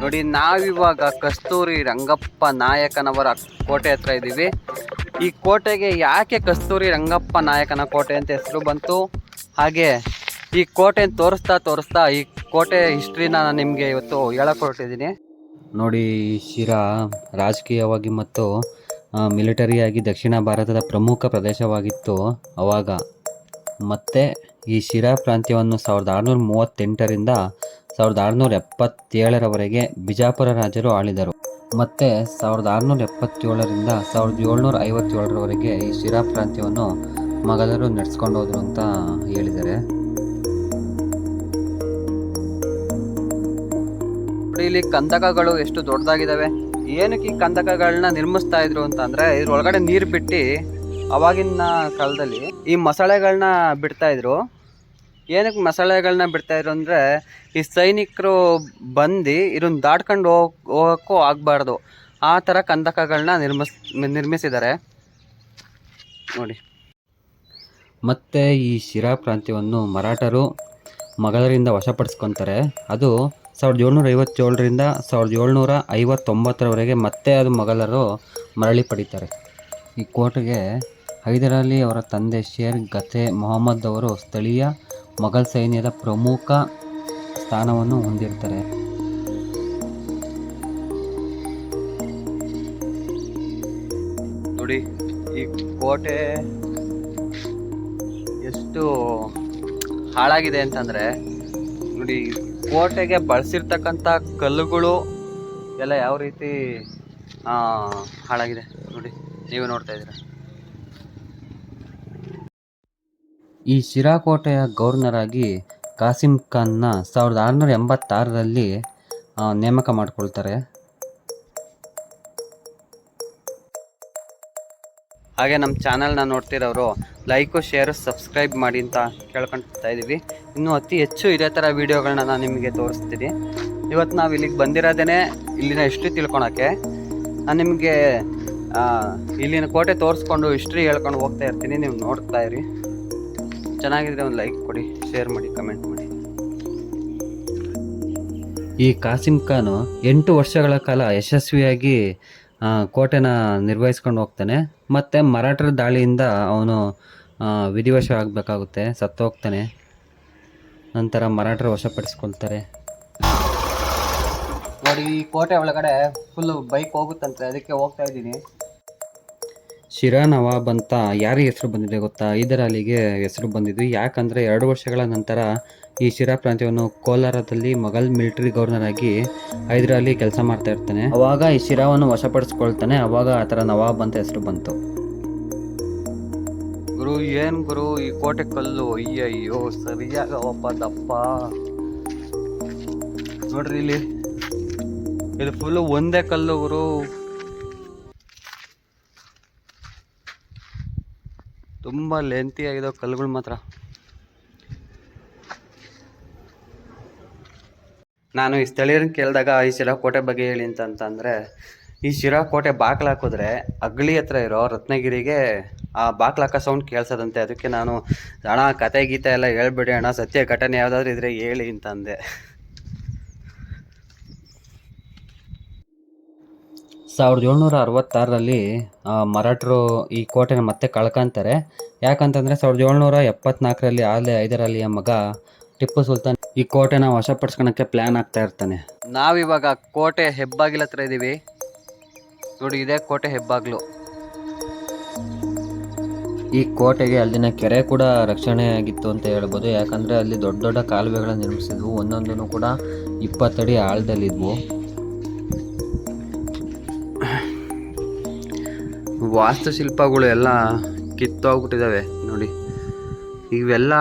ನೋಡಿ, ನಾವಿವಾಗ ಕಸ್ತೂರಿ ರಂಗಪ್ಪ ನಾಯಕನವರ ಕೋಟೆ ಹತ್ರ ಇದ್ದೀವಿ. ಈ ಕೋಟೆಗೆ ಯಾಕೆ ಕಸ್ತೂರಿ ರಂಗಪ್ಪ ನಾಯಕನ ಕೋಟೆ ಅಂತ ಹೆಸರು ಬಂತು? ಹಾಗೆ ಈ ಕೋಟೆನ ತೋರಿಸ್ತಾ ತೋರಿಸ್ತಾ ಈ ಕೋಟೆ ಹಿಸ್ಟ್ರಿನ ನಾನು ನಿಮಗೆ ಇವತ್ತು ಹೇಳಕ್ ಹೊರಟಿದ್ದೀನಿ ನೋಡಿ, ಶಿರಾ ರಾಜಕೀಯವಾಗಿ ಮತ್ತು ಮಿಲಿಟರಿಯಾಗಿ ದಕ್ಷಿಣ ಭಾರತದ ಪ್ರಮುಖ ಪ್ರದೇಶವಾಗಿತ್ತು ಅವಾಗ. ಮತ್ತು ಈ ಶಿರಾ ಪ್ರಾಂತ್ಯವನ್ನು ಸಾವಿರದ ಆರುನೂರ ಮೂವತ್ತೆಂಟರಿಂದ ಸಾವಿರದ ಆರುನೂರ ಎಪ್ಪತ್ತೇಳರವರೆಗೆ ಬಿಜಾಪುರ ರಾಜರು ಆಳಿದರು. ಮತ್ತು ಸಾವಿರದ ಆರುನೂರ ಎಪ್ಪತ್ತೇಳರಿಂದ ಸಾವಿರದ ಏಳ್ನೂರ ಐವತ್ತೇಳರವರೆಗೆ ಈ ಶಿರಾ ಪ್ರಾಂತ್ಯವನ್ನು ಮೊಘಲರು ನಡೆಸ್ಕೊಂಡು ಹೋದರು ಅಂತ ಹೇಳಿದ್ದಾರೆ. ಇಲ್ಲಿ ಕಂದಕಗಳು ಎಷ್ಟು ದೊಡ್ಡದಾಗಿದ್ದಾವೆ. ಏನಕ್ಕೆ ಈ ಕಂದಕಗಳನ್ನ ನಿರ್ಮಿಸ್ತಾ ಇದ್ರು ಅಂತ ಅಂದ್ರೆ, ಇದ್ರೊಳಗಡೆ ನೀರು ಬಿಟ್ಟು ಅವಾಗಿನ ಕಾಲದಲ್ಲಿ ಈ ಮೊಸಳೆಗಳನ್ನ ಬಿಡ್ತಾ ಇದ್ರು. ಏನಕ್ಕೆ ಮಸಾಲೆಗಳನ್ನ ಬಿಡ್ತಾ ಇದ್ರು ಅಂದರೆ ಈ ಸೈನಿಕರು ಬಂದು ಇದನ್ನ ದಾಟ್ಕೊಂಡು ಹೋಗ್, ಹೋಗೋಕ್ಕೂ ಆಗಬಾರ್ದು. ಆ ಥರ ಕಂದಕಗಳನ್ನ ನಿರ್ಮಿಸ್, ನಿರ್ಮಿಸಿದ್ದಾರೆ. ನೋಡಿ. ಮತ್ತು ಈ ಶಿರಾ ಪ್ರಾಂತ್ಯವನ್ನು ಮರಾಠರು ಮೊಘಲರಿಂದ ವಶಪಡಿಸ್ಕೊತಾರೆ. ಅದು ಸಾವಿರದ ಏಳ್ನೂರ ಐವತ್ತೇಳರಿಂದ ಸಾವಿರದ ಏಳ್ನೂರ ಐವತ್ತೊಂಬತ್ತರವರೆಗೆ ಮತ್ತೆ ಅದು ಮೊಘಲರು ಮರಳಿ ಪಡಿತಾರೆ. ಈ ಕೋಟೆಗೆ ಹೈದರಾಲಿ ಅವರ ತಂದೆ ಶೇರ್ ಗತೆ ಮೊಹಮ್ಮದ್ ಅವರು ಸ್ಥಳೀಯ ಮೊಘಲ್ ಸೈನ್ಯದ ಪ್ರಮುಖ ಸ್ಥಾನವನ್ನು ಹೊಂದಿರ್ತಾರೆ. ನೋಡಿ, ಈ ಕೋಟೆ ಎಷ್ಟು ಹಾಳಾಗಿದೆ ಅಂತಂದರೆ, ನೋಡಿ ಕೋಟೆಗೆ ಬಳಸಿರ್ತಕ್ಕಂಥ ಕಲ್ಲುಗಳು ಎಲ್ಲ ಯಾವ ರೀತಿ ಹಾಳಾಗಿದೆ. ನೋಡಿ, ನೀವು ನೋಡ್ತಾ ಇದ್ದೀರಾ. ಈ ಶಿರಾ ಕೋಟೆಯ ಗವರ್ನರ್ ಆಗಿ ಕಾಸಿಂ ಖಾನ್ನ ಸಾವಿರದ ಆರುನೂರ ಎಂಬತ್ತಾರರಲ್ಲಿ ನೇಮಕ ಮಾಡಿಕೊಳ್ತಾರೆ. ಹಾಗೆ ನಮ್ಮ ಚಾನಲ್ನ ನೋಡ್ತಿರೋರು, ಲೈಕು, ಶೇರು, ಸಬ್ಸ್ಕ್ರೈಬ್ ಮಾಡಿ ಅಂತ ಕೇಳ್ಕೊಳ್ತಾ ಇದ್ದೀವಿ. ಇನ್ನೂ ಅತಿ ಹೆಚ್ಚು ಇದೇ ಥರ ವೀಡಿಯೋಗಳನ್ನ ನಾನು ನಿಮಗೆ ತೋರಿಸ್ತೀನಿ. ಇವತ್ತು ನಾವು ಇಲ್ಲಿಗೆ ಬಂದಿರೋದೇ ಇಲ್ಲಿನ ಹಿಸ್ಟ್ರಿ ತಿಳ್ಕೊಳಕ್ಕೆ. ನಾನು ನಿಮಗೆ ಇಲ್ಲಿನ ಕೋಟೆ ತೋರಿಸ್ಕೊಂಡು, ಹಿಸ್ಟ್ರಿ ಹೇಳ್ಕೊಂಡು ಹೋಗ್ತಾ ಇರ್ತೀನಿ, ನೀವು ನೋಡ್ತಾ ಇರಿ. ಚೆನ್ನಾಗಿದ್ರೆ ಒಂದು ಲೈಕ್ ಕೊಡಿ ಶೇರ್ ಮಾಡಿ ಕಮೆಂಟ್ ಮಾಡಿ. ಈ ಕಾಸಿಂ ಖಾನು ಎಂಟು ವರ್ಷಗಳ ಕಾಲ ಯಶಸ್ವಿಯಾಗಿ ಕೋಟೆನ ನಿರ್ವಹಿಸ್ಕೊಂಡು ಹೋಗ್ತಾನೆ. ಮತ್ತು ಮರಾಠರ ದಾಳಿಯಿಂದ ಅವನು ವಿಧಿವಶ ಆಗಬೇಕಾಗುತ್ತೆ ಸತ್ತೋಗ್ತಾನೆ ನಂತರ ಮರಾಠರು ವಶಪಡಿಸ್ಕೊಳ್ತಾರೆ. ನೋಡಿ ಈ ಕೋಟೆ ಒಳಗಡೆ ಫುಲ್ಲು ಬೈಕ್ ಹೋಗುತ್ತಂತೆ ಅದಕ್ಕೆ ಹೋಗ್ತಾ ಇದ್ದೀನಿ. ಶಿರಾ ನವಾಬ್ ಅಂತ ಯಾರಿಗೆ ಹೆಸರು ಬಂದಿದೆ ಗೊತ್ತಾ? ಇದರ ಅಲ್ಲಿಗೆ ಹೆಸರು ಬಂದಿದ್ದು. ಯಾಕಂದರೆ ಎರಡು ವರ್ಷಗಳ ನಂತರ ಈ ಶಿರಾ ಪ್ರಾಂತ್ಯವನ್ನು ಕೋಲಾರದಲ್ಲಿ ಮೊಘಲ್ ಮಿಲಿಟರಿ ಗವರ್ನರ್ ಆಗಿ ಹೈದರಾಲಿ ಕೆಲಸ ಮಾಡ್ತಾ ಇರ್ತಾನೆ. ಅವಾಗ ಈ ಶಿರಾವನ್ನು ವಶಪಡಿಸ್ಕೊಳ್ತಾನೆ. ಅವಾಗ ಆ ಥರ ನವಾಬ್ ಅಂತ ಹೆಸರು ಬಂತು. ಗುರು, ಏನು ಗುರು? ಈ ಕೋಟೆ ಕಲ್ಲು, ಅಯ್ಯಯ್ಯೋ, ಸರಿಯಾಗವಪ್ಪ ದಪ್ಪ. ನೋಡ್ರಿ ಇಲ್ಲಿ. ಇದು ಫುಲ್ಲು ಒಂದೇ ಕಲ್ಲು ಗುರು. ತುಂಬ ಲೆಂತಿ ಆಗಿದಾವೆ ಕಲ್ಲುಗಳು ಮಾತ್ರ. ನಾನು ಈ ಸ್ಥಳೀಯರನ್ನ ಕೇಳಿದಾಗ ಈ ಶಿರಾ ಕೋಟೆ ಬಗ್ಗೆ ಹೇಳಿ ಅಂತ ಅಂತಂದರೆ, ಈ ಶಿರಾ ಕೋಟೆ ಬಾಗ್ಲು ಹಾಕಿದ್ರೆ ಅಗ್ಲಿ ಹತ್ರ ಇರೋ ರತ್ನಗಿರಿಗೆ ಆ ಬಾಗ್ಲು ಹಾಕೋ ಸೌಂಡ್ ಕೇಳ್ಸೋದಂತೆ. ಅದಕ್ಕೆ ನಾನು, ಅಣ್ಣ, ಕತೆ ಗೀತೆ ಎಲ್ಲ ಹೇಳ್ಬಿಡಿ ಅಣ್ಣ, ಸತ್ಯ ಘಟನೆ ಯಾವುದಾದ್ರೂ ಇದ್ರೆ ಹೇಳಿ ಅಂತ ಸಾವಿರದ ಏಳ್ನೂರ ಅರವತ್ತಾರರಲ್ಲಿ ಮರಾಠರು ಈ ಕೋಟೆನ ಮತ್ತೆ ಕಳ್ಕೊಂತಾರೆ. ಯಾಕಂತಂದರೆ ಸಾವಿರದ ಏಳ್ನೂರ ಎಪ್ಪತ್ನಾಲ್ಕರಲ್ಲಿ ಆಲೆ ಐದರಲ್ಲಿಯ ಮಗ ಟಿಪ್ಪು ಸುಲ್ತಾನ್ ಈ ಕೋಟೆನ ವಶಪಡಿಸ್ಕೊಳಕ್ಕೆ ಪ್ಲ್ಯಾನ್ ಆಗ್ತಾ ಇರ್ತಾನೆ. ನಾವಿವಾಗ ಕೋಟೆ ಹೆಬ್ಬಾಗಿಲ ಹತ್ರ ಇದ್ದೀವಿ ನೋಡಿ ಇದೇ ಕೋಟೆ ಹೆಬ್ಬಾಗ್ಲು. ಈ ಕೋಟೆಗೆ ಅಲ್ಲಿನ ಕೆರೆ ಕೂಡ ರಕ್ಷಣೆ ಆಗಿತ್ತು ಅಂತ ಹೇಳ್ಬೋದು. ಯಾಕಂದರೆ ಅಲ್ಲಿ ದೊಡ್ಡ ದೊಡ್ಡ ಕಾಲುವೆಗಳನ್ನು ನಿರ್ಮಿಸಿದ್ವು. ಒಂದೊಂದನ್ನು ಕೂಡ ಇಪ್ಪತ್ತಡಿ ಆಳದಲ್ಲಿದ್ವು. ವಾಸ್ತುಶಿಲ್ಪಗಳು ಎಲ್ಲ ಕಿತ್ತೋಗ್ಬಿಟ್ಟಿದ್ದಾವೆ ನೋಡಿ. ಇವೆಲ್ಲ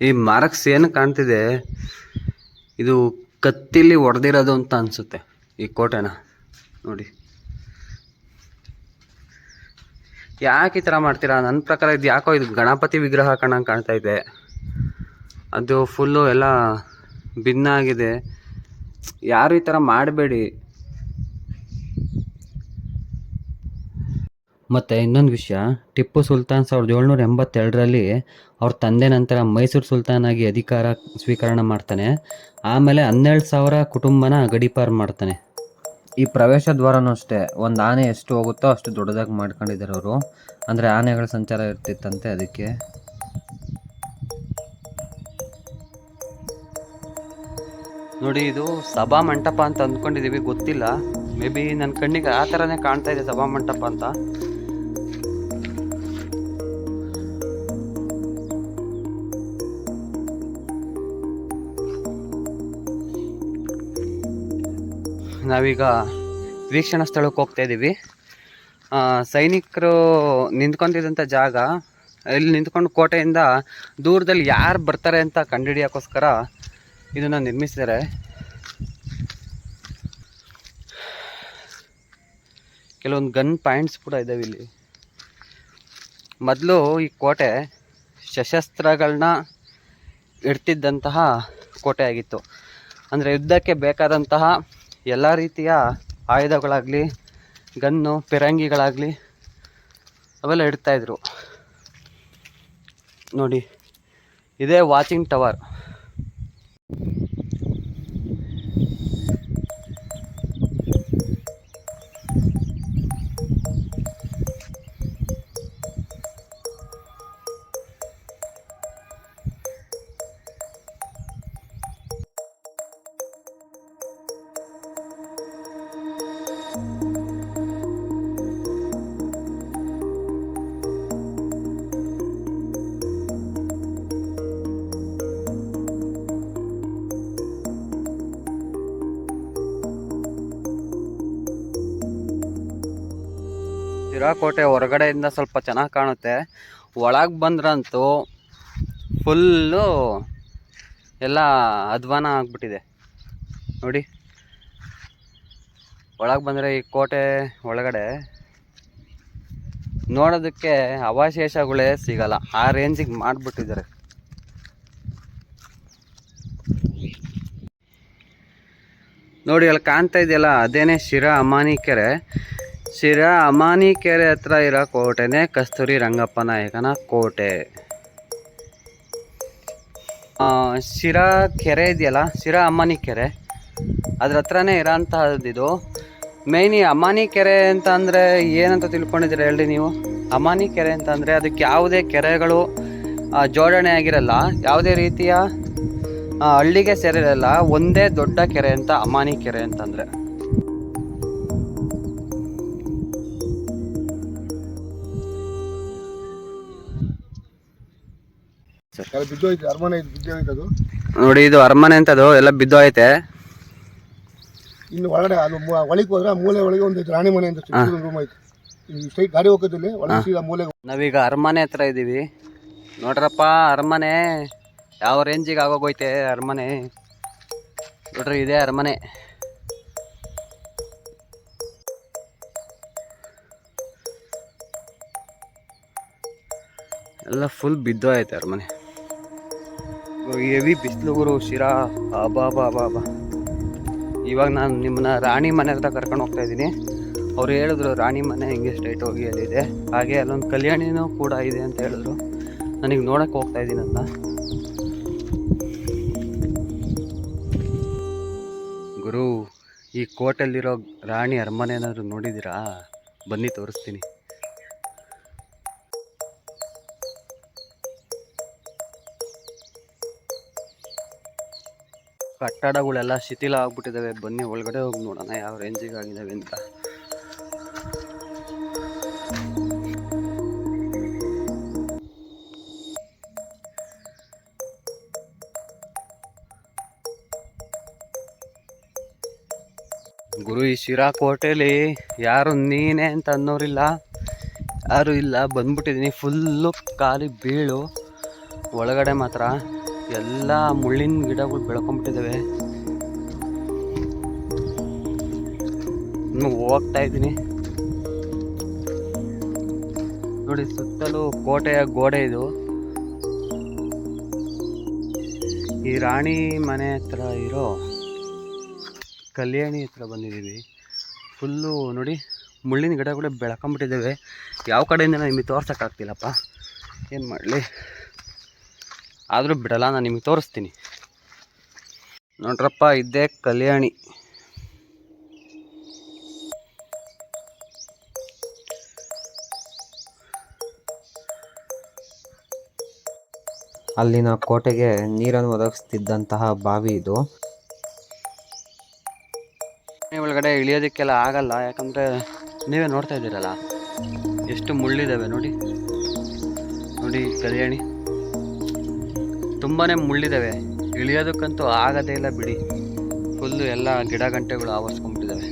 ಈ ಮಾರ್ಕ್ಸ್ ಏನು ಕಾಣ್ತಿದೆ. ಇದು ಕತ್ತಿಲಿ ಒಡೆದಿರೋದು ಅಂತ ಅನಿಸುತ್ತೆ ಈ ಕೋಟೆನ. ನೋಡಿ. ಯಾಕೆ ಈ ಥರ ಮಾಡ್ತೀರಾ? ನನ್ನ ಪ್ರಕಾರ ಇದು ಯಾಕೋ ಇದು ಗಣಪತಿ ವಿಗ್ರಹ ಕಣಂಗೆ ಕಾಣ್ತಾ ಇದೆ. ಅದು ಫುಲ್ಲು ಎಲ್ಲ ಭಿನ್ನ ಆಗಿದೆ. ಯಾರು ಈ ಥರ ಮಾಡಬೇಡಿ. ಮತ್ತು ಇನ್ನೊಂದು ವಿಷಯ, ಟಿಪ್ಪು ಸುಲ್ತಾನ್ ಸಾವಿರದ ಏಳ್ನೂರ ಎಂಬತ್ತೆರಡರಲ್ಲಿ ಅವ್ರ ತಂದೆ ನಂತರ ಮೈಸೂರು ಸುಲ್ತಾನಾಗಿ ಅಧಿಕಾರ ಸ್ವೀಕರಣ ಮಾಡ್ತಾನೆ. ಆಮೇಲೆ ಹನ್ನೆರಡು ಸಾವಿರ ಕುಟುಂಬನ ಗಡೀಪಾರು ಮಾಡ್ತಾನೆ. ಈ ಪ್ರವೇಶ ದ್ವಾರನೂ ಅಷ್ಟೇ, ಒಂದು ಆನೆ ಎಷ್ಟು ಹೋಗುತ್ತೋ ಅಷ್ಟು ದೊಡ್ಡದಾಗಿ ಮಾಡ್ಕೊಂಡಿದ್ದಾರೆ ಅವರು. ಅಂದರೆ ಆನೆಗಳ ಸಂಚಾರ ಇರ್ತಿತ್ತಂತೆ ಅದಕ್ಕೆ. ನೋಡಿ, ಇದು ಸಭಾ ಮಂಟಪ ಅಂತ ಅಂದ್ಕೊಂಡಿದ್ದೀವಿ ಗೊತ್ತಿಲ್ಲ. ಮೇ ಬಿ ನನ್ನ ಕಣ್ಣಿಗೆ ಆ ಥರನೇ ಕಾಣ್ತಾ ಇದೆ ಸಭಾ ಮಂಟಪ ಅಂತ. ನಾವೀಗ ವೀಕ್ಷಣಾ ಸ್ಥಳಕ್ಕೆ ಹೋಗ್ತಾ ಇದ್ದೀವಿ. ಸೈನಿಕರು ನಿಂತ್ಕೊಂತಿದ್ದಂಥ ಜಾಗ ಇಲ್ಲಿ ನಿಂತ್ಕೊಂಡು ಕೋಟೆಯಿಂದ ದೂರದಲ್ಲಿ ಯಾರು ಬರ್ತಾರೆ ಅಂತ ಕಂಡುಹಿಡಿಯೋಕ್ಕೋಸ್ಕರ ಇದನ್ನು ನಿರ್ಮಿಸಿದ್ದಾರೆ. ಕೆಲವೊಂದು ಗನ್ ಪಾಯಿಂಟ್ಸ್ ಕೂಡ ಇದ್ದಾವೆ ಇಲ್ಲಿ. ಮೊದಲು ಈ ಕೋಟೆ ಸಶಸ್ತ್ರಗಳನ್ನ ಇಡ್ತಿದ್ದಂತಹ ಕೋಟೆ ಆಗಿತ್ತು. ಅಂದರೆ ಯುದ್ಧಕ್ಕೆ ಬೇಕಾದಂತಹ ಎಲ್ಲ ರೀತಿಯ ಆಯುಧಗಳಾಗಲಿ ಗನ್ನು ಪಿರಂಗಿಗಳಾಗಲಿ ಅವೆಲ್ಲ ಇಡ್ತಾಯಿದ್ರು ನೋಡಿ ಇದೇ ವಾಚಿಂಗ್ ಟವರ್ ಕೋಟೆ ಹೊರಗಡೆಯಿಂದ ಸ್ವಲ್ಪ ಚೆನ್ನಾಗಿ ಕಾಣುತ್ತೆ. ಒಳಗೆ ಬಂದ್ರಂತೂ ಫುಲ್ಲು ಎಲ್ಲ ಅಧ್ವಾನ ಆಗಿಬಿಟ್ಟಿದೆ. ನೋಡಿ. ಒಳಗೆ ಬಂದರೆ ಈ ಕೋಟೆ ಒಳಗಡೆ ನೋಡೋದಕ್ಕೆ ಅವಶೇಷಗಳೇ ಸಿಗಲ್ಲ. ಆ ರೇಂಜಿಗೆ ಮಾಡಿಬಿಟ್ಟಿದ್ದಾರೆ. ನೋಡಿ, ಅಲ್ಲಿ ಕಾಣ್ತಾ ಇದೆಯಲ್ಲ, ಅದೇನೇ ಶಿರಾ ಅಮಾನಿ ಕೆರೆ ಶಿರಾ ಅಮಾನಿ ಕೆರೆ ಹತ್ರ ಇರೋ ಕೋಟೆನೇ ಕಸ್ತೂರಿ ರಂಗಪ್ಪ ನಾಯಕನ ಕೋಟೆ. ಶಿರಾ ಕೆರೆ ಇದೆಯಲ್ಲ, ಶಿರಾ ಅಮಾನಿ ಕೆರೆ. ಅದ್ರ ಹತ್ರನೇ ಇರೋಂತಹದ್ದಿದು ಮೇಯ್ನ್ ಈ ಅಮಾನಿ ಕೆರೆ ಅಂತ ಅಂದರೆ ಏನಂತ ತಿಳ್ಕೊಂಡಿದ್ದೀರಾ ಹೇಳಿ ನೀವು? ಅಮಾನಿ ಕೆರೆ ಅಂತ ಅಂದರೆ ಅದಕ್ಕೆ ಯಾವುದೇ ಕೆರೆಗಳು ಜೋಡಣೆ ಆಗಿರಲ್ಲ, ಯಾವುದೇ ರೀತಿಯ ಹಳ್ಳಿಗೆ ಸೇರಿರಲ್ಲ, ಒಂದೇ ದೊಡ್ಡ ಕೆರೆ ಅಂತ ಅಮಾನಿ ಕೆರೆ ಅಂತಂದರೆ. ಬಿದ್ದೋಯ್ತು ಅರಮನೆ ಇದು ಬಿದ್ದೋಯ್ತು ಅದು. ನೋಡಿ ಇದು ಅರಮನೆ ಅಂತದು ಎಲ್ಲ ಬಿದ್ದೋಯ್ತೆ. ಇನ್ನು ಒಳಗಡೆ ಅದು ಒಳಗೆ ಹೋದ್ರೆ ಮೂಲೆ ಒಳಗೆ ಒಂದು ರಾಣಿ ಮನೆ ಅಂತ ರೂಮ್ ಐತೆ. ಸ್ಟ್ರೈಟ್ ಗಾಡಿ ಹೋಗೋದಿಲ್ಲ ಒಳಗೆ ಸೀದಾ ಮೂಲೆ ನಾವೀಗ ಅರಮನೆ ಹತ್ರ ಇದ್ದೀವಿ. ನೋಡ್ರಪ್ಪ ಅರಮನೆ ಯಾವ ರೇಂಜಿಗೆ ಆಗೋಗೋಯ್ತೆ ಅರಮನೆ. ನೋಡ್ರಿ ಇದೇ ಅರಮನೆ. ಎಲ್ಲ ಫುಲ್ ಬಿದ್ದು ಆಯ್ತು ಅರಮನೆ. ಹೆವಿ ಬಿಸಿಲು ಗುರು ಶಿರಾ. ಅಬಾ ಬಾ ಬಾ ಬಾ ಇವಾಗ ನಾನು ನಿಮ್ಮನ್ನ ರಾಣಿ ಮನೆ ಹತ್ರ ಕರ್ಕೊಂಡು ಹೋಗ್ತಾ ಇದ್ದೀನಿ. ಅವ್ರು ಹೇಳಿದ್ರು, ರಾಣಿ ಮನೆ ಹಿಂಗೆ ಸ್ಟ್ರೈಟ್ ಹೋಗಿ ಅಲ್ಲಿದೆ. ಹಾಗೆ ಅಲ್ಲೊಂದು ಕಲ್ಯಾಣಿನೂ ಕೂಡ ಇದೆ ಅಂತ ಹೇಳಿದ್ರು. ನನಗೆ ನೋಡಕ್ಕೆ ಹೋಗ್ತಾ ಇದ್ದೀನಿ ಅಂತ. ಗುರು, ಈ ಕೋಟೆಲ್ಲಿರೋ ರಾಣಿ ಅರಮನೆ ಏನಾದರೂ ನೋಡಿದ್ದೀರಾ? ಬನ್ನಿ ತೋರಿಸ್ತೀನಿ. ಕಟ್ಟಡಗಳೆಲ್ಲ ಶಿಥಿಲ ಆಗ್ಬಿಟ್ಟಿದ್ದಾವೆ ಬನ್ನಿ, ಒಳಗಡೆ ಹೋಗಿ ನೋಡೋಣ ಯಾವ ರೇಂಜಿಗೆ ಆಗಿದ್ದಾವೆ ಅಂತ. ಗುರು, ಈ ಶಿರಾ ಕೋಟೆಲಿ ಯಾರು ನೀನೇ ಅಂತ ಅನ್ನೋರಿಲ್ಲ. ಯಾರು ಇಲ್ಲ. ಬಂದ್ಬಿಟ್ಟಿದ್ದೀನಿ. ಫುಲ್ಲು ಖಾಲಿ ಬೀಳು. ಒಳಗಡೆ ಮಾತ್ರ ಎಲ್ಲ ಮುಳ್ಳಿನ ಗಿಡಗಳು ಬೆಳ್ಕೊಂಬಿಟ್ಟಿದ್ದಾವೆ ಇನ್ನು ಹೋಗ್ತಾ ಇದ್ದೀನಿ. ನೋಡಿ ಸುತ್ತಲೂ ಕೋಟೆಯ ಗೋಡೆ ಇದು. ಈ ರಾಣಿ ಮನೆ ಹತ್ರ ಇರೋ ಕಲ್ಯಾಣಿ ಹತ್ರ ಬಂದಿದ್ದೀವಿ. ಫುಲ್ಲು ನೋಡಿ ಮುಳ್ಳಿನ ಗಿಡಗಳು ಬೆಳ್ಕೊಂಬಿಟ್ಟಿದ್ದಾವೆ ಯಾವ ಕಡೆಯಿಂದ ನಿಮಗೆ ತೋರ್ಸೋಕ್ಕಾಗ್ತಿಲ್ಲಪ್ಪ. ಏನು ಮಾಡಲಿ? ಆದರೂ ಬಿಡಲ್ಲ ನಾನು ನಿಮಗೆ ತೋರಿಸ್ತೀನಿ. ನೋಡ್ರಪ್ಪ ಇದ್ದೇ ಕಲ್ಯಾಣಿ. ಅಲ್ಲಿನ ಕೋಟೆಗೆ ನೀರನ್ನು ಒದಗಿಸ್ತಿದ್ದಂತಹ ಬಾವಿ ಇದು. ಒಳಗಡೆ ಇಳಿಯೋದಕ್ಕೆಲ್ಲ ಆಗಲ್ಲ ಯಾಕಂದರೆ ನೀವೇ ನೋಡ್ತಾ ಇದ್ದೀರಲ್ಲ. ಎಷ್ಟು ಮುಳ್ಳಿದ್ದಾವೆ ನೋಡಿ. ನೋಡಿ ಕಲ್ಯಾಣಿ. ತುಂಬಾ ಮುಳ್ಳಿದ್ದಾವೆ ಇಳಿಯೋದಕ್ಕಂತೂ ಆಗದೇ ಇಲ್ಲ ಬಿಡಿ. ಫುಲ್ಲು ಎಲ್ಲ ಗಿಡ ಗಂಟೆಗಳು ಆವರಿಸ್ಕೊಂಡ್ಬಿಟ್ಟಿದ್ದಾವೆ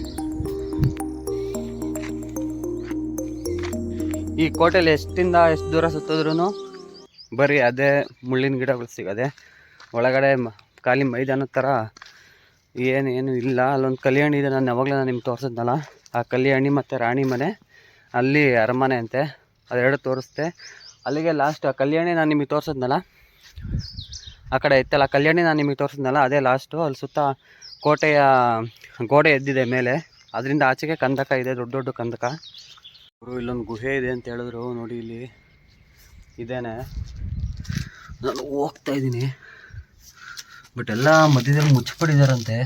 ಈ ಕೋಟೆಲಿ ಎಷ್ಟಿಂದ ಎಷ್ಟು ದೂರ ಸುತ್ತಿದ್ರೂ ಬರೀ ಅದೇ ಮುಳ್ಳಿನ ಗಿಡಗಳು ಸಿಗೋದೆ. ಒಳಗಡೆ ಖಾಲಿ ಮೈದಾನದ ಥರ ಏನು ಏನು ಇಲ್ಲ. ಅಲ್ಲೊಂದು ಕಲ್ಯಾಣಿ ಇದೆ ನಾನು ಯಾವಾಗಲೂ ನಾನು ನಿಮ್ಗೆ ತೋರಿಸಿದ್ನಲ್ಲ. ಆ ಕಲ್ಯಾಣಿ ಮತ್ತು ರಾಣಿ ಮನೆ, ಅಲ್ಲಿ ಅರಮನೆ ಅಂತೆ ಅದೆರಡು ತೋರಿಸ್ದೆ. ಅಲ್ಲಿಗೆ ಲಾಸ್ಟ್ ಆ ಕಲ್ಯಾಣಿ ನಾನು ನಿಮಗೆ ತೋರಿಸಿದ್ನಲ್ಲ. ಆ ಕಡೆ ಇತ್ತಲ್ಲ ಕಲ್ಯಾಣಿ ನಾನು ನಿಮಗೆ ತೋರಿಸಿದ್ನಲ್ಲ ಅದೇ ಲಾಸ್ಟು ಅಲ್ಲಿ ಸುತ್ತ ಕೋಟೆಯ ಗೋಡೆ ಎದ್ದಿದೆ ಮೇಲೆ. ಅದರಿಂದ ಆಚೆಗೆ ಕಂದಕ ಇದೆ ದೊಡ್ಡ ದೊಡ್ಡ ಕಂದಕ. ಅವರು ಇಲ್ಲೊಂದು ಗುಹೆ ಇದೆ ಅಂತ ಹೇಳಿದ್ರು ನೋಡಿ ಇಲ್ಲಿ. ಇದೇನೆ. ನಾನು ಹೋಗ್ತಾ ಇದ್ದೀನಿ. ಬಟ್ ಎಲ್ಲ ಮಧ್ಯದಲ್ಲಿ ಮುಚ್ಚಿಬಿಟ್ಟಿದಾರಂತೆ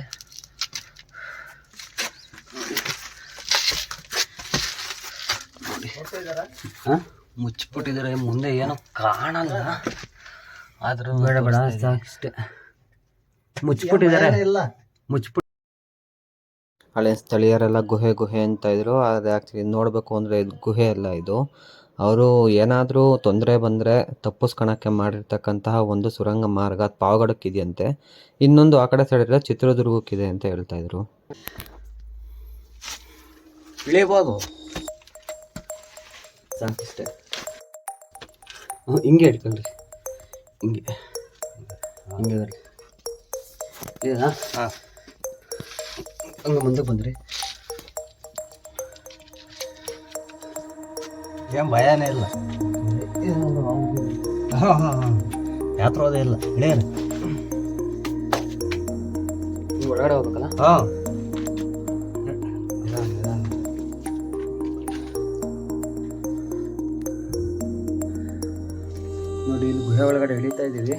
ಹಾಂ? ಮುಚ್ಚಿಬಿಟ್ಟಿದ್ದಾರೆ ಮುಂದೆ ಏನೋ ಕಾಣಲ್ಲ. ಆದರೂ ಬೇಡ ಬೇಡ ಸಾಕಷ್ಟೇ ಮುಚ್ಚಿಬಿಟ್ಟಿದ್ದಾರೆ ಇಲ್ಲ ಮುಚ್ಚಿಬಿಟ್ಟು ಹಳೆ ಸ್ಥಳೀಯರೆಲ್ಲ ಗುಹೆ ಗುಹೆ ಅಂತ ಇದ್ರು. ಅದು ಆ್ಯಕ್ಚುಲಿ ನೋಡಬೇಕು ಅಂದರೆ ಇದು ಗುಹೆ ಅಲ್ಲ ಇದು. ಅವರು ಏನಾದರೂ ತೊಂದರೆ ಬಂದರೆ ತಪ್ಪಿಸ್ಕೊಳಕ್ಕೆ ಮಾಡಿರ್ತಕ್ಕಂತಹ ಒಂದು ಸುರಂಗ ಮಾರ್ಗ ಪಾವಗಡಕ್ಕಿದೆಯಂತೆ. ಇನ್ನೊಂದು ಆ ಕಡೆ ಸೈಡ್ ಎಲ್ಲ ಚಿತ್ರದುರ್ಗಕ್ಕಿದೆ ಅಂತ ಹೇಳ್ತಾ ಇದ್ರು. ಇಳಿಬೋದು ಸಾಕಷ್ಟೇ ಹಿಂಗೆ ಹಿಡ್ಕೊಳ್ರಿ ಹಿಂಗೆ. ಹಿಂಗೆ ಇದಾ ಹಾಂ. ಹಂಗೆ ಮುಂದೆ ಬಂದ್ರಿ. ಏನು ಭಯನೇ ಇಲ್ಲ. ಯಾತ್ರ ಯಾತ್ರೋದೇ ಇಲ್ಲ. ಹಿಡಿಯಲ್ಲ ನೀವು ಒಳಗಡೆ ಹೋಗ್ಬೇಕಲ್ಲ ಹಾಂ. ಗುಹೆ ಒಳಗಡೆ ಇಳಿತಾ ಇದ್ದೀವಿ.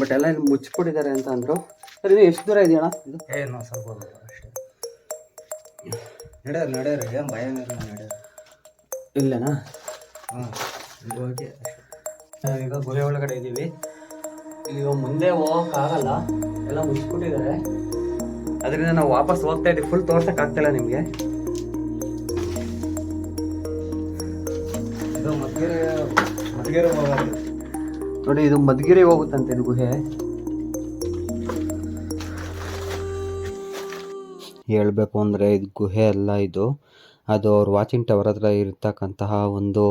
ಬಟ್ ಎಲ್ಲ ಇಲ್ಲಿ ಮುಚ್ಚಿಬಿಟ್ಟಿದ್ದಾರೆ ಅಂತ ಅಂದರು. ಸರಿ ನೀವು ಎಷ್ಟು ದೂರ ಇದೆಯಣ್ಣ? ಇದು? ಏನು ಸ್ವಲ್ಪ ಅಷ್ಟೇ. ನಡೆಯರು ನಡೆಯರು ಏನು ಭಯ ನಡೆಯರು. ಇಲ್ಲೇನಾ? ಹಾಂ ಹೋಗಿ. ಈಗ ಗುಹೆ ಒಳಗಡೆ ಇದ್ದೀವಿ ಇಲ್ಲಿ ಇವಾಗ ಮುಂದೆ ಹೋಗೋಕ್ಕಾಗಲ್ಲ ಎಲ್ಲ ಮುಚ್ಚಿಬಿಟ್ಟಿದ್ದಾರೆ ಅದರಿಂದ ನಾವು ವಾಪಸ್ ಹೋಗ್ತಾ ಇದ್ದೀವಿ. ಫುಲ್ ತೋರ್ಸೋಕ್ಕಾಗ್ತಿಲ್ಲ ನಿಮಗೆ. ಇದು ಮದ್ಗಿರಿ ಮದ್ಗಿರಿ ಹೋಗೋದು. ನೋಡಿ, ಇದು ಮಧುಗಿರಿ ಹೋಗುತ್ತಂತೆ ಗುಹೆ. ಹೇಳಬೇಕು ಅಂದರೆ ಇದು ಗುಹೆ ಅಲ್ಲ ಇದು. ಅದು ಅವ್ರ ವಾಚಿಂಗ್ ಟವರ್ ಹತ್ರ ಇರ್ತಕ್ಕಂತಹ ಒಂದು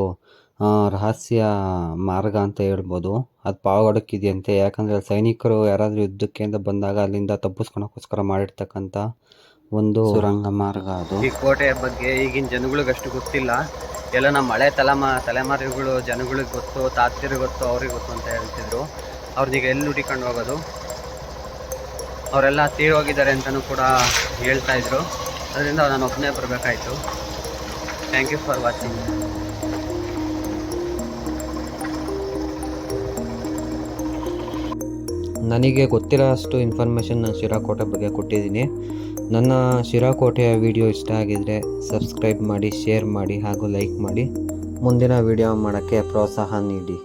ರಹಸ್ಯ ಮಾರ್ಗ ಅಂತ ಹೇಳ್ಬೋದು. ಅದು ಪಾವಗಡಕ್ಕಿದೆಯಂತೆ ಯಾಕಂದರೆ ಸೈನಿಕರು ಯಾರಾದರೂ ಯುದ್ಧಕ್ಕೆ ಅಂತ ಬಂದಾಗ ಅಲ್ಲಿಂದ ತಪ್ಪಿಸ್ಕೊಳಕ್ಕೋಸ್ಕರ ಮಾಡಿರ್ತಕ್ಕಂಥ ಒಂದು ಸುರಂಗ ಮಾರ್ಗ ಅದು. ಈ ಕೋಟೆಯ ಬಗ್ಗೆ ಈಗಿನ ಜನಗಳಿಗೆ ಅಷ್ಟು ಗೊತ್ತಿಲ್ಲ. ಎಲ್ಲ ನಮ್ಮ ಹಳೆ ತಲೆಮ ತಲೆಮಾರಿಗಳು ಜನಗಳಿಗೆ ಗೊತ್ತು ತಾತ್ಯರಿಗೆ ಗೊತ್ತು ಅವ್ರಿಗೆ ಗೊತ್ತು ಅಂತ ಹೇಳ್ತಿದ್ರು. ಅವ್ರನ್ನೀಗ ಎಲ್ಲಿ ಹುಡಿಕೊಂಡು ಹೋಗೋದು? ಅವರೆಲ್ಲ ತೀರ್ ಹೋಗಿದ್ದಾರೆ ಅಂತಲೂ ಕೂಡ ಹೇಳ್ತಾ ಇದ್ರು. ಅದರಿಂದ ನಾನು ಒಬ್ಬನೇ ಬರಬೇಕಾಯ್ತು. ಥ್ಯಾಂಕ್ ಯು ಫಾರ್ ವಾಚಿಂಗ್ ನನಗೆ ಗೊತ್ತಿರೋ ಅಷ್ಟು ಇನ್ಫಾರ್ಮೇಷನ್ ನಾನು ಶಿರಾಕೋಟೆ ಬಗ್ಗೆ ಕೊಟ್ಟಿದ್ದೀನಿ. ನನ್ನ ಶಿರಾಕೋಟೆಯ ವಿಡಿಯೋ ಇಷ್ಟ ಆಗಿದರೆ ಸಬ್ಸ್ಕ್ರೈಬ್ ಮಾಡಿ ಶೇರ್ ಮಾಡಿ ಹಾಗೂ ಲೈಕ್ ಮಾಡಿ. ಮುಂದಿನ ವಿಡಿಯೋ ಮಾಡೋಕ್ಕೆ ಪ್ರೋತ್ಸಾಹ ನೀಡಿ.